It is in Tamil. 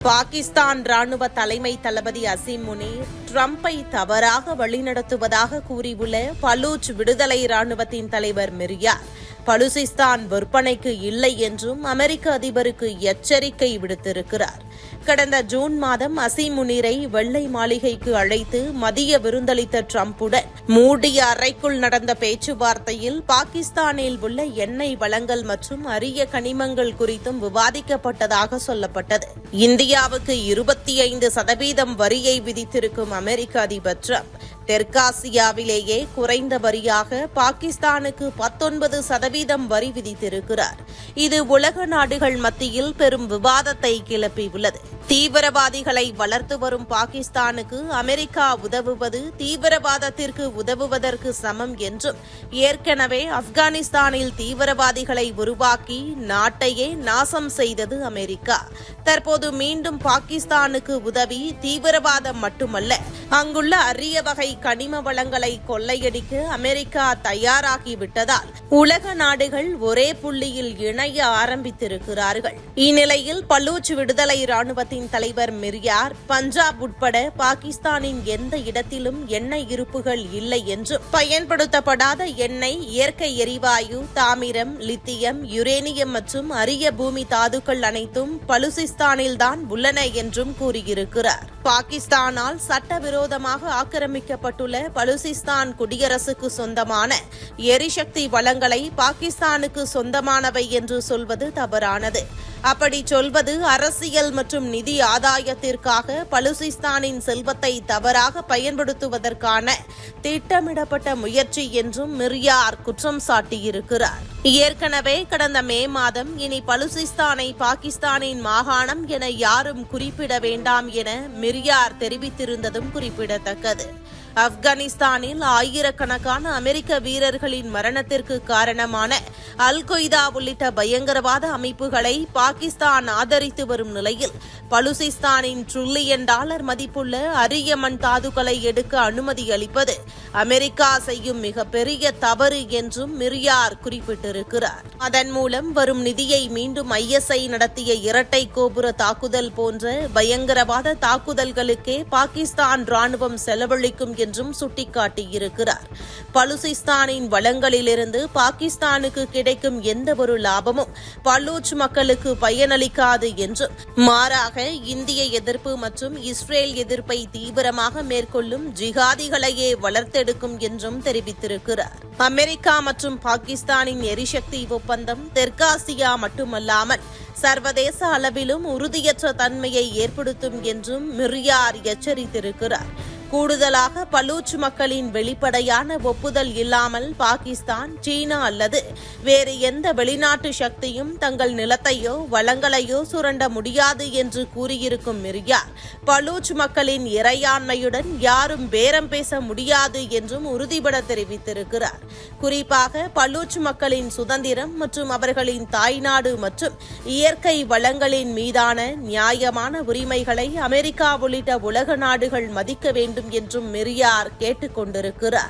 பாகிஸ்தான் ராணுவ தலைமை தளபதி அசீம் முனீர் ட்ரம்பை தவறாக வழிநடத்துவதாக கூறியுள்ள பலூச் விடுதலை ராணுவத்தின் தலைவர் மிரியார். பலுசிஸ்தான் விற்பனைக்கு இல்லை என்றும் அமெரிக்க அதிபருக்கு எச்சரிக்கை விடுத்திருக்கிறார். கடந்த ஜூன் மாதம் அசிமுனிரை வெள்ளை மாளிகைக்கு அழைத்து மதிய விருந்தளித்த டிரம்புடன் மூடிய அறைக்குள் நடந்த பேச்சுவார்த்தையில் பாகிஸ்தானில் உள்ள எண்ணெய் வளங்கள் மற்றும் அரிய கனிமங்கள் குறித்தும் விவாதிக்கப்பட்டதாக சொல்லப்பட்டது. இந்தியாவுக்கு இருபத்தி ஐந்து சதவீதம் வரியை விதித்திருக்கும் அமெரிக்க அதிபர் ட்ரம்ப் தெற்காசியாவிலேயே குறைந்த வரியாக பாகிஸ்தானுக்கு பத்தொன்பது சதவீதம் வரி விதித்திருக்கிறார். இது உலக நாடுகள் மத்தியில் பெரும் விவாதத்தை கிளப்பியுள்ளது. தீவிரவாதிகளை வளர்த்து வரும் பாகிஸ்தானுக்கு அமெரிக்கா உதவுவது தீவிரவாதத்திற்கு உதவுவதற்கு சமம் என்றும் ஏற்கனவே ஆப்கானிஸ்தானில் தீவிரவாதிகளை உருவாக்கி நாட்டையே நாசம் செய்தது அமெரிக்கா. தற்போது மீண்டும் பாகிஸ்தானுக்கு உதவி தீவிரவாதம் மட்டுமல்ல அங்குள்ள அரிய வகை கனிம வளங்களை கொள்ளையடிக்க அமெரிக்கா தயாராகிவிட்டதால் உலக நாடுகள் ஒரே புள்ளியில் இணைய ஆரம்பித்திருக்கிறார்கள். இந்நிலையில் பலூச் விடுதலை ராணுவத்தின் தலைவர் மிரியார் பஞ்சாப் உட்பட பாகிஸ்தானின் எந்த இடத்திலும் எண்ணெய் இருப்புகள் இல்லை என்றும் பயன்படுத்தப்படாத எண்ணெய் இயற்கை எரிவாயு தாமிரம் லித்தியம் யுரேனியம் மற்றும் அரிய பூமி தாதுக்கள் அனைத்தும் பலுசிஸ்தானில்தான் உள்ளன என்றும் கூறியிருக்கிறார். பாகிஸ்தானால் சட்டவிரோதமாக ஆக்கிரமிக்கப்பட்டுள்ள பலுசிஸ்தான் குடியரசுக்கு சொந்தமான எரிசக்தி வளங்களை பாகிஸ்தானுக்கு சொந்தமானவை என்று சொல்வது தவறானது. அப்படி சொல்வது அரசியல் மற்றும் நிதி ஆதாயத்திற்காக பலுசிஸ்தானின் செல்வத்தை தவறாக பயன்படுத்துவதற்கான திட்டமிடப்பட்ட முயற்சி என்றும் மிர்யார் குற்றம் சாட்டியிருக்கிறார். ஏற்கனவே கடந்த மே மாதம் இனி பலுசிஸ்தானை பாகிஸ்தானின் மாகாணம் என யாரும் குறிப்பிட வேண்டாம் என மிர்யார் தெரிவித்திருந்ததும் குறிப்பிடத்தக்கது. ஆப்கானிஸ்தானில் ஆயிரக்கணக்கான அமெரிக்க வீரர்களின் மரணத்திற்கு காரணமான அல் கொய்தா உள்ளிட்ட பயங்கரவாத அமைப்புகளை பாகிஸ்தான் ஆதரித்து வரும் நிலையில் பலுசிஸ்தானின் ட்ரில்லியன் டாலர் மதிப்புள்ள அரிய மண் தாதுக்களை எடுக்க அனுமதி அளிப்பது அமெரிக்கா செய்யும் மிகப்பெரிய தவறு என்றும் மிரியார் குறிப்பிட்டிருக்கிறார். அதன் மூலம் வரும் நிதியை மீண்டும் ஐஎஸ்ஐ நடத்திய இரட்டை கோபுர தாக்குதல் போன்ற பயங்கரவாத தாக்குதல்களுக்கே பாகிஸ்தான் ராணுவம் செலவழிக்கும் என்றும் சுட்டிக்காட்டியிருக்கிறார். பலுசிஸ்தானின் வளங்களிலிருந்து பாகிஸ்தானுக்கு கிடைக்கும் எந்த ஒரு லாபமும் பல்லூச் மக்களுக்கு பயனளிக்காது என்றும் மாறாக இந்திய எதிர்ப்பு மற்றும் இஸ்ரேல் எதிர்ப்பை தீவிரமாக மேற்கொள்ளும் ஜிகாதிகளையே வளர்த்தெடுக்கும் என்றும் தெரிவித்திருக்கிறார். அமெரிக்கா மற்றும் பாகிஸ்தானின் எரிசக்தி ஒப்பந்தம் தெற்காசியா மட்டுமல்லாமல் சர்வதேச அளவிலும் உறுதியற்ற தன்மையை ஏற்படுத்தும் என்றும் மிரியார் எச்சரித்திருக்கிறார். கூடுதலாக பலூச் மக்களின் வெளிப்படையான ஒப்புதல் இல்லாமல் பாகிஸ்தான் சீனா அல்லது வேறு எந்த வெளிநாட்டு சக்தியும் தங்கள் நிலத்தையோ வளங்களையோ சுரண்ட முடியாது என்று கூறியிருக்கும் மிரியார் பலூச் மக்களின் இறையாண்மையுடன் யாரும் பேரம் பேச முடியாது என்றும் உறுதிபட தெரிவித்திருக்கிறார். குறிப்பாக பலூச் மக்களின் சுதந்திரம் மற்றும் அவர்களின் தாய்நாடு மற்றும் இயற்கை வளங்களின் மீதான நியாயமான உரிமைகளை அமெரிக்கா உள்ளிட்ட உலக நாடுகள் மதிக்க வேண்டும் என்றும் மெரியார் கேட்டுக் கொண்டிருக்கிறார்